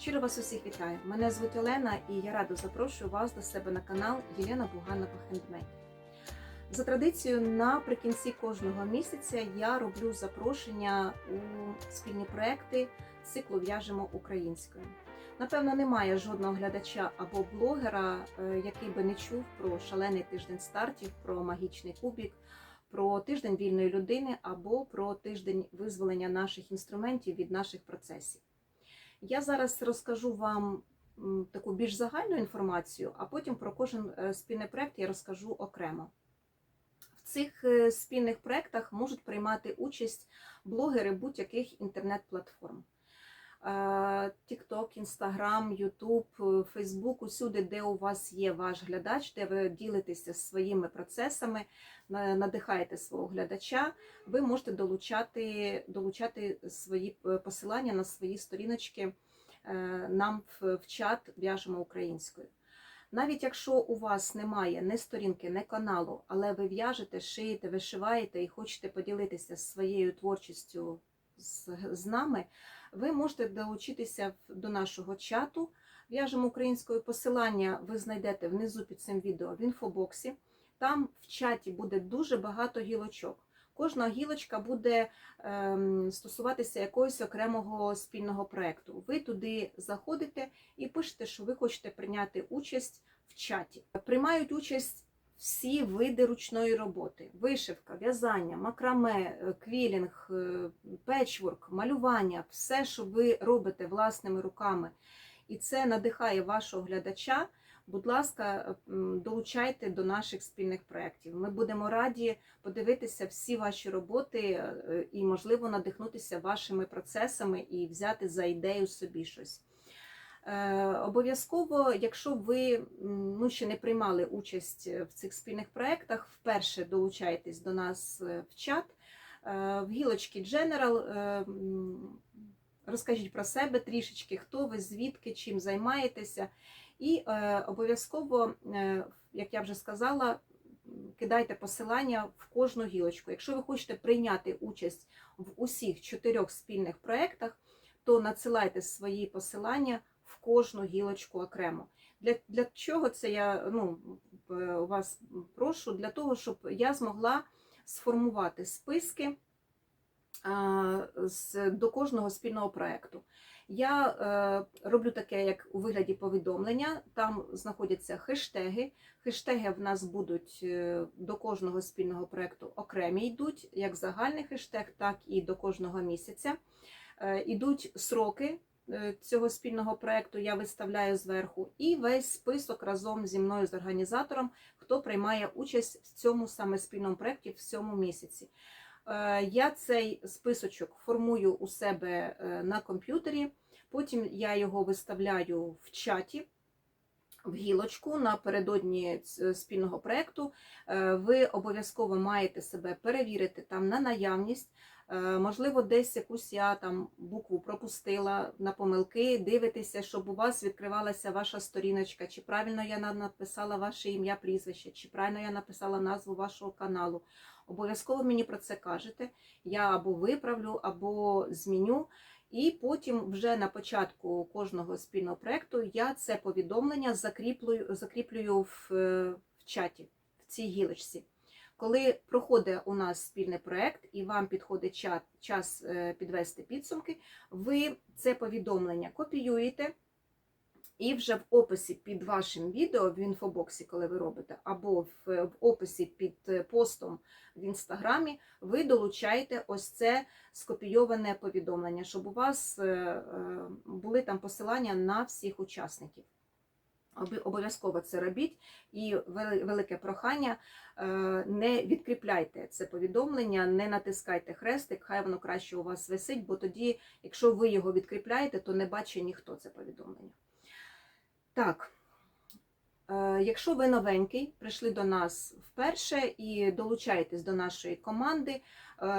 Щиро вас усіх вітаю. Мене звуть Олена і я радо запрошую вас до себе на канал Єлена Буганова Хендмейд. За традицією, наприкінці кожного місяця я роблю запрошення у спільні проекти циклу В'яжемо українською. Напевно, немає жодного глядача або блогера, е, який би не чув про шалений тиждень стартів, про магічний кубік, про тиждень вільної людини або про тиждень визволення наших інструментів від наших процесів. Я зараз розкажу вам таку більш загальну інформацію, а потім про кожен е, спільний проект я розкажу окремо. В цих е, спільних проектах можуть приймати участь блогери будь-яких інтернет-платформ. Е, TikTok, Instagram, YouTube, е, Facebook, усюди, де у вас є ваш глядач, де ви ділитеся своїми процесами, на- надихаєте свого глядача, ви можете долучати, долучати свої е, посилання на свої сторіночки нам в, чат в'яжемо українською. Навіть якщо у вас немає ні сторінки, ні каналу, але ви в'яжете, шиєте, вишиваєте і хочете поділитися своєю творчістю з, з нами, ви можете долучитися до нашого чату. В'яжемо українською посилання ви знайдете внизу під цим відео в інфобоксі. Там в чаті буде дуже багато гілочок. Кожна гілочка буде ем, стосуватися якогось окремого спільного проєкту. Ви туди заходите і пишете, що ви хочете прийняти участь в чаті. Приймають участь всі види ручної роботи: вишивка, в'язання, макраме, е, квілінг, е, печворк, малювання, все, що ви робите власними руками, і це надихає вашого глядача. Будь ласка, долучайте до наших спільних проєктів. Ми будемо раді подивитися всі ваші роботи е, і, можливо, надихнутися вашими процесами і взяти за ідею собі щось. Е, Обов'язково, якщо ви ну, ще не приймали участь в цих спільних проєктах, вперше долучайтесь до нас е, в чат. Е, В гілочці General е, розкажіть про себе трішечки, хто ви, звідки, чим займаєтеся. І е, обов'язково, е, як я вже сказала, кидайте посилання в кожну гілочку. Якщо ви хочете прийняти участь в усіх чотирьох спільних проєктах, то надсилайте свої посилання кожну гілочку окремо. Для, для чого це я ну, е, вас прошу? Для того, щоб я змогла сформувати списки з, до кожного спільного проєкту. Я е, роблю таке, як у вигляді повідомлення. Там знаходяться хештеги. Хештеги в нас будуть е, до кожного спільного проєкту окремі йдуть, як загальний хештег, так і до кожного місяця. Ідуть сроки цього спільного проєкту, я виставляю зверху, і весь список разом зі мною з організатором, хто приймає участь в цьому саме спільному проєкті в цьому місяці. Е, Я цей списочок формую у себе е, на комп'ютері, потім я його виставляю в чаті. В гілочку напередодні спільного проєкту Е, ви обов'язково маєте себе перевірити там на наявність. Е, Можливо, десь якусь я там букву пропустила на помилки, дивитеся, щоб у вас відкривалася ваша сторіночка, чи правильно я написала ваше ім'я, прізвище, чи правильно я написала назву вашого каналу. Обов'язково мені про це кажете. Я або виправлю, або зміню. І потім, вже на початку кожного спільного проєкту, я це повідомлення закріплюю, закріплюю в, е, в чаті, в цій гілочці. Коли проходить у нас спільний проєкт і вам підходить час е, підвести підсумки, ви це повідомлення копіюєте і вже в описі під вашим відео в інфобоксі, коли ви робите, або в, описі під е, постом в інстаграмі, ви долучаєте ось це скопійоване повідомлення, щоб у вас е, були там посилання на всіх учасників. Обов'язково це робіть. І велике прохання, е, не відкріпляйте це повідомлення, не натискайте хрестик, хай воно краще у вас висить, бо тоді, якщо ви його відкріпляєте, то не бачить ніхто це повідомлення. Так, е, якщо ви новенький, прийшли до нас вперше і долучаєтесь до нашої команди, е,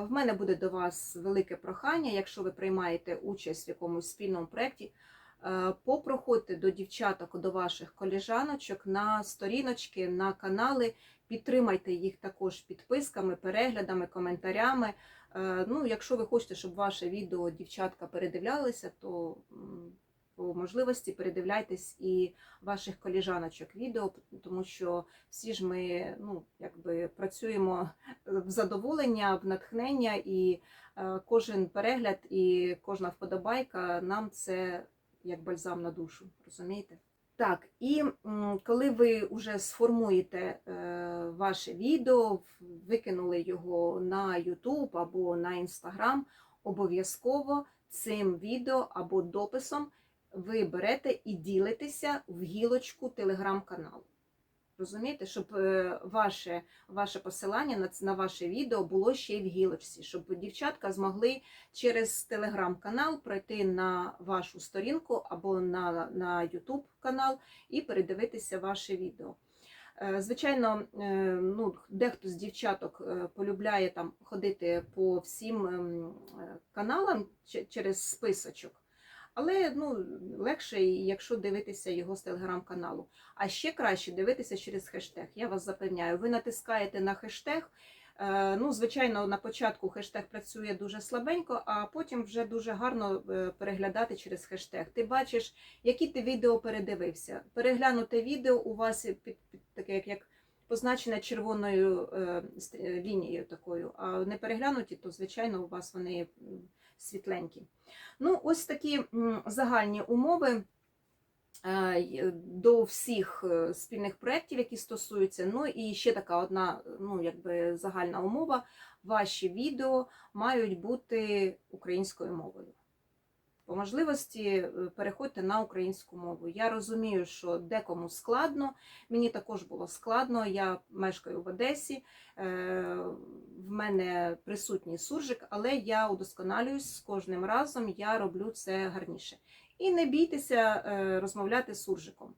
в мене буде до вас велике прохання, якщо ви приймаєте участь в якомусь спільному проєкті, попроходьте до дівчаток, до ваших коліжаночок на сторіночки, на канали, підтримайте їх також підписками, переглядами, коментарями. Е, Ну, якщо ви хочете, щоб ваше відео дівчатка передивлялися, то по можливості передивляйтесь і ваших коліжаночок відео, тому що всі ж ми ну, якби працюємо в задоволення, в натхнення, і е, кожен перегляд і кожна вподобайка нам це як бальзам на душу, розумієте? Так, і коли ви вже сформуєте е, ваше відео, викинули його на YouTube або на Instagram, обов'язково цим відео або дописом ви берете і ділитеся в гілочку телеграм-каналу. Розумієте, щоб е, ваше, ваше посилання на, на ваше відео було ще й в гілочці, щоб дівчатка змогли через телеграм-канал пройти на вашу сторінку або на, на YouTube канал і передивитися ваше відео. Е, Звичайно, е, ну, дехто з дівчаток полюбляє там ходити по всім ем, каналам через списочок. Але ну, легше, якщо дивитися його з телеграм-каналу. А ще краще дивитися через хештег. Я вас запевняю, ви натискаєте на хештег. е, Ну, звичайно, на початку хештег працює дуже слабенько, а потім вже дуже гарно е, переглядати через хештег. Ти бачиш, які ти відео передивився. Переглянуте відео у вас під, під таке, як, як позначене червоною е, лінією такою, а не переглянуті, то звичайно у вас вони світленькі. Ну, ось такі загальні умови е, до всіх е, спільних проєктів, які стосуються. Ну і ще така одна ну, якби загальна умова: ваші відео мають бути українською мовою. По можливості е, переходьте на українську мову. Я розумію, що декому складно. Мені також було складно. Я мешкаю в Одесі, е, в мене присутній суржик, але я удосконалююсь з кожним разом, я роблю це гарніше. І не бійтеся е, розмовляти з суржиком,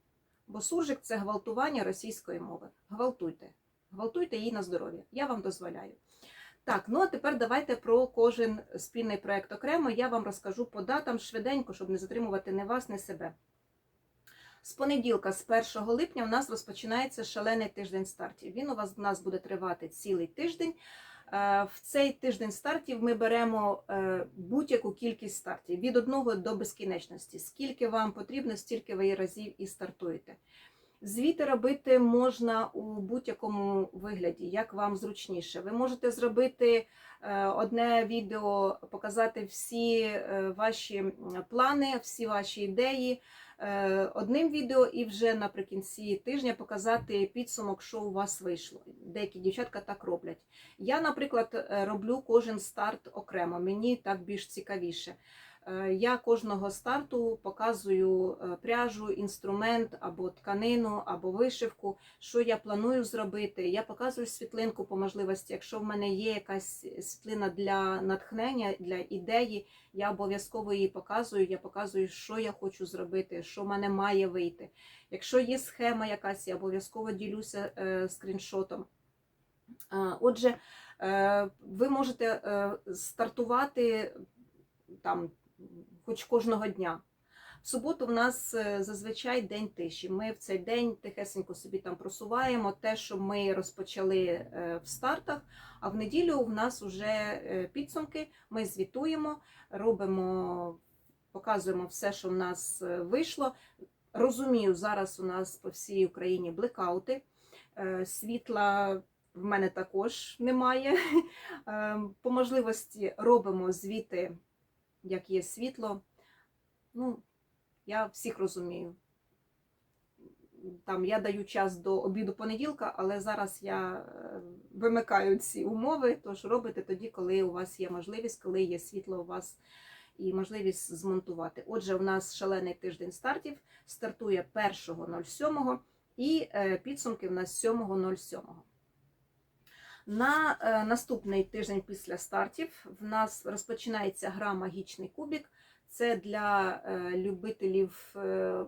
бо суржик це гвалтування російської мови. Гвалтуйте, гвалтуйте її на здоров'я. Я вам дозволяю. Так, ну а тепер давайте про кожен спільний проект окремо. Я вам розкажу по датам швиденько, щоб не затримувати ні вас, ні себе. З понеділка, з 1 липня, у нас розпочинається шалений тиждень стартів. Він у вас у нас буде тривати цілий тиждень. Е, В цей тиждень стартів ми беремо е, будь-яку кількість стартів від одного до безкінечності. Скільки вам потрібно, стільки ви разів і стартуєте. Звіти робити можна у будь-якому вигляді, як вам зручніше. Ви можете зробити е, одне відео, показати всі е, ваші плани, всі ваші ідеї е, одним відео, і вже наприкінці тижня показати підсумок, що у вас вийшло. Деякі дівчатка так роблять. Я, наприклад, роблю кожен старт окремо. Мені так більш цікавіше. Е, Я кожного старту показую е, пряжу, інструмент або тканину, або вишивку, що я планую зробити. Я показую світлинку по можливості. Якщо в мене є якась світлина для натхнення, для ідеї, я обов'язково її показую. Я показую, що я хочу зробити, що в мене має вийти. Якщо є схема якась, я обов'язково ділюся е, скріншотом. Отже, ви можете стартувати там хоч кожного дня. В суботу в нас е, зазвичай день тиші. Ми в цей день тихесенько собі там просуваємо те, що ми розпочали е, в стартах. А в неділю в нас вже е, підсумки. Ми звітуємо, робимо, показуємо все, що в нас вийшло. Розумію, зараз у нас по всій Україні блекаути. Світла в мене також немає. Е, По можливості робимо звіти, як є світло. Ну, я всіх розумію. Там я даю час до обіду понеділка, але зараз я е, вимикаю ці умови, тож робите тоді, коли у вас є можливість, коли є світло у вас і можливість змонтувати. Отже, у нас шалений тиждень стартів стартує 1.07 і е, підсумки в нас 7.07. На е, наступний тиждень після стартів в нас розпочинається гра Магічний кубік. Це для е, любителів е,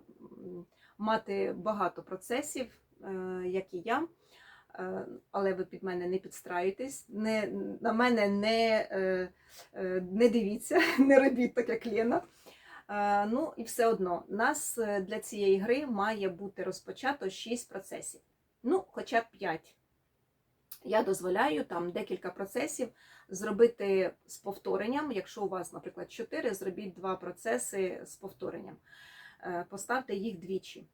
мати багато процесів, як і я. Але ви під мене не підстраюйтесь, не, на мене не, не дивіться, не робіть так, як Лена. Ну і все одно, нас для цієї гри має бути розпочато 6 процесів. Ну, хоча б 5. Я дозволяю там декілька процесів зробити з повторенням. Якщо у вас, наприклад, 4, зробіть 2 процеси з повторенням. е, поставте їх двічі.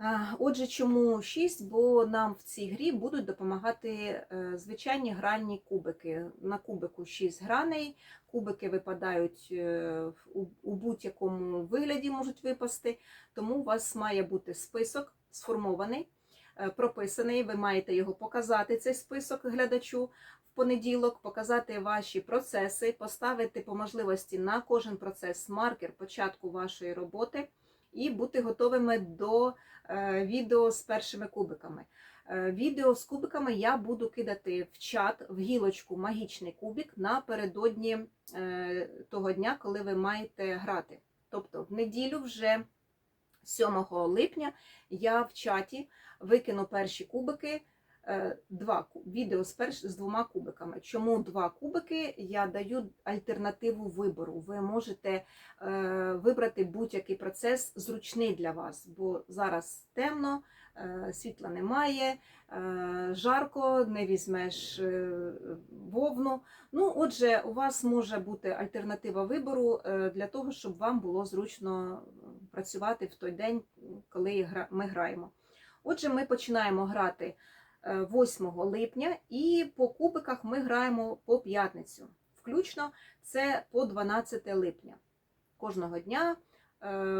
Е, Отже, чому 6? Бо нам в цій грі будуть допомагати е, звичайні гральні кубики. На кубику 6 граней, кубики випадають у- будь-якому вигляді можуть випасти, тому у вас має бути список сформований, прописаний. Ви маєте його показати, цей список глядачу в понеділок, показати ваші процеси, поставити по можливості на кожен процес маркер початку вашої роботи і бути готовими до е, відео з першими кубиками. Е, Відео з кубиками я буду кидати в чат, в гілочку магічний кубик напередодні е, того дня, коли ви маєте грати. Тобто в неділю вже 7 липня я в чаті викину перші кубики. е, Два відео з перш з двома кубиками. Чому два кубики? Я даю альтернативу вибору. Ви можете е, вибрати будь-який процес зручний для вас, бо зараз темно, е, світла немає, жарко, не візьмеш вовну. Ну, отже, у вас може бути альтернатива вибору для того, щоб вам було зручно працювати в той день, коли ми граємо. Отже, ми починаємо грати е, 8 липня, і по кубиках ми граємо по п'ятницю. Включно це по 12 липня. Кожного дня е,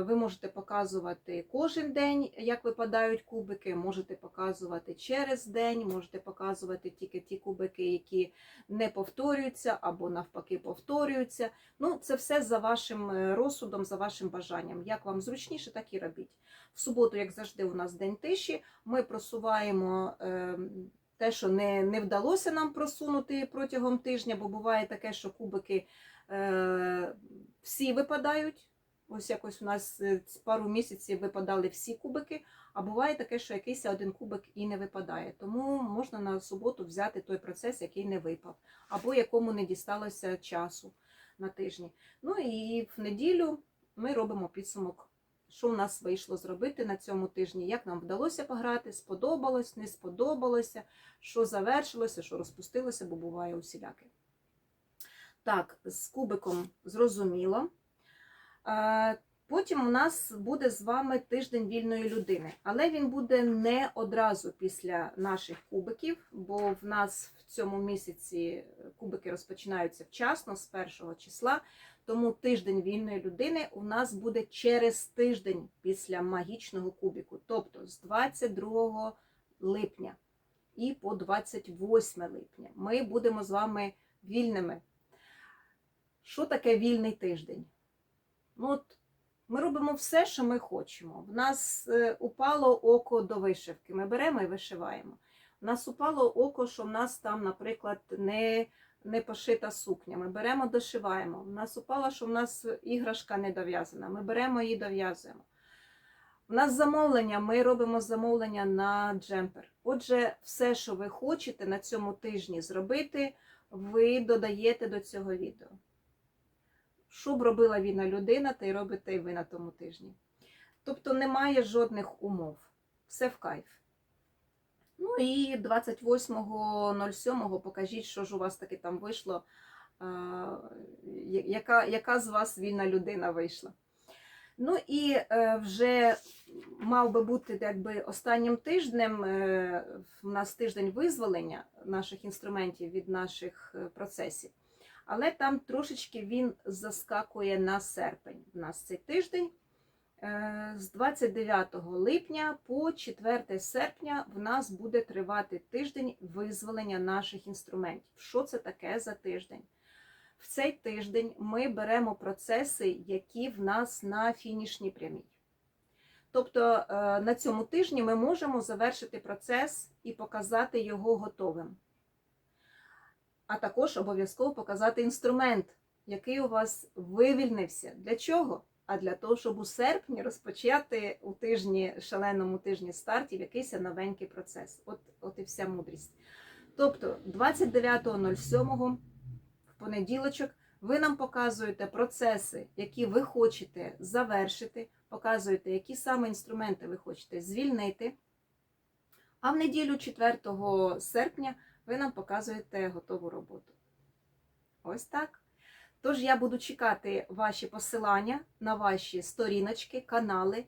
ви можете показувати кожен день, як випадають кубики, можете показувати через день, можете показувати тільки ті кубики, які не повторюються або навпаки повторюються. Ну, це все за вашим е, розсудом, за вашим бажанням. Як вам зручніше, так і робіть. В суботу, як завжди, у нас день тиші. Ми просуваємо е, те, що не, не вдалося нам просунути протягом тижня, бо буває таке, що кубики е, всі випадають. Ось якось у нас е, пару місяців випадали всі кубики, а буває таке, що якийсь один кубик і не випадає. Тому можна на суботу взяти той процес, який не випав, або якому не дісталося часу на тижні. Ну і в неділю ми робимо підсумок, що в нас вийшло зробити на цьому тижні, як нам вдалося пограти, сподобалось, не сподобалося, що завершилося, що розпустилося, бо буває усіляке. Так, з кубиком зрозуміло. Потім у нас буде з вами тиждень вільної людини, але він буде не одразу після наших кубиків, бо в нас в цьому місяці кубики розпочинаються вчасно, з першого числа. Тому тиждень вільної людини у нас буде через тиждень після магічного кубіку, тобто з 22 липня і по 28 липня. Ми будемо з вами вільними. Що таке вільний тиждень? Ну, от ми робимо все, що ми хочемо. В нас е, упало око до вишивки. Ми беремо і вишиваємо. У нас упало око, що в нас там, наприклад, не, не пошита сукня. Ми беремо, дошиваємо. У нас упало, що в нас іграшка не дов'язана. Ми беремо її дов'язуємо. У нас замовлення, ми робимо замовлення на джемпер. Отже, все, що ви хочете на цьому тижні зробити, ви додаєте до цього відео. Що б робила вільна людина, та й робите і ви на тому тижні. Тобто немає жодних умов. Все в кайф. Ну і 28.07 покажіть, що ж у вас таки там вийшло, яка, яка з вас вільна людина вийшла. Ну і е, вже мав би бути якби останнім тижнем. е, У нас тиждень визволення наших інструментів від наших е, процесів. Але там трошечки він заскакує на серпень. У нас цей тиждень Е, з 29 липня по 4 серпня в нас буде тривати тиждень визволення наших інструментів. Що це таке за тиждень? В цей тиждень ми беремо процеси, які в нас на фінішній прямій. Тобто е, на цьому тижні ми можемо завершити процес і показати його готовим. А також обов'язково показати інструмент, який у вас вивільнився. Для чого? А для того, щоб у серпні розпочати у тижні, шаленому тижні стартів якийсь новенький процес. От, от і вся мудрість. Тобто 29.07 в понеділочок ви нам показуєте процеси, які ви хочете завершити, показуєте, які саме інструменти ви хочете звільнити. А в неділю 4 серпня ви нам показуєте готову роботу. Ось так. Тож я буду чекати ваші посилання на ваші сторіночки, канали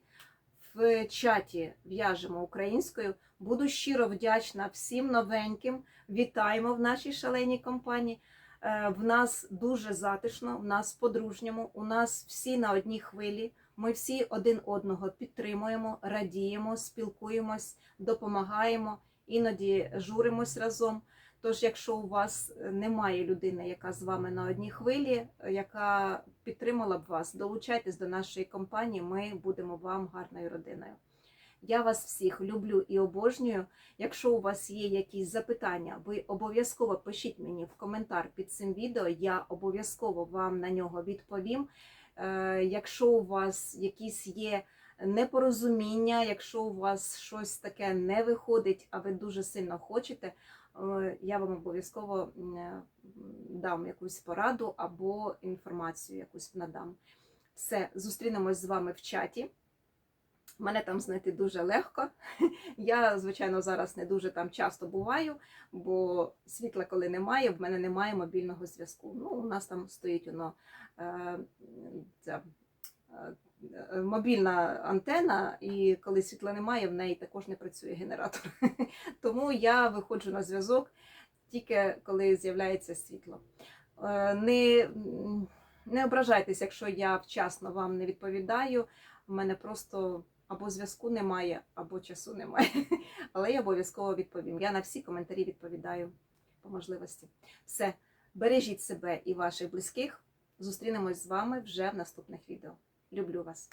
в чаті В'яжемо українською. Буду щиро вдячна всім новеньким. Вітаємо в нашій шаленій компанії. Е, В нас дуже затишно, в нас по-дружньому, у нас всі на одній хвилі. Ми всі один одного підтримуємо, радіємо, спілкуємось, допомагаємо, іноді журимось разом. Тож, якщо у вас немає людини, яка з вами на одній хвилі, яка підтримала б вас, долучайтесь до нашої компанії. Ми будемо вам гарною родиною. Я вас всіх люблю і обожнюю. Якщо у вас є якісь запитання, ви обов'язково пишіть мені в коментар під цим відео. Я обов'язково вам на нього відповім. Е, Якщо у вас якісь є непорозуміння, якщо у вас щось таке не виходить, а ви дуже сильно хочете, е, я вам обов'язково е, дам якусь пораду або інформацію якусь надам. Все, зустрінемось з вами в чаті. Мене там знайти дуже легко. Я, звичайно, зараз не дуже там часто буваю, бо світла, коли немає, в мене немає мобільного зв'язку. Ну, у нас там стоїть воно е, е, мобільна антена, і коли світла немає, в неї також не працює генератор. Тому я виходжу на зв'язок тільки коли з'являється світло. Е, Не, не ображайтесь, якщо я вчасно вам не відповідаю. У мене просто або зв'язку немає, або часу немає. Але я обов'язково відповім. Я на всі коментарі відповідаю по можливості. Все, бережіть себе і ваших близьких. Зустрінемось з вами вже в наступних відео. Люблю вас!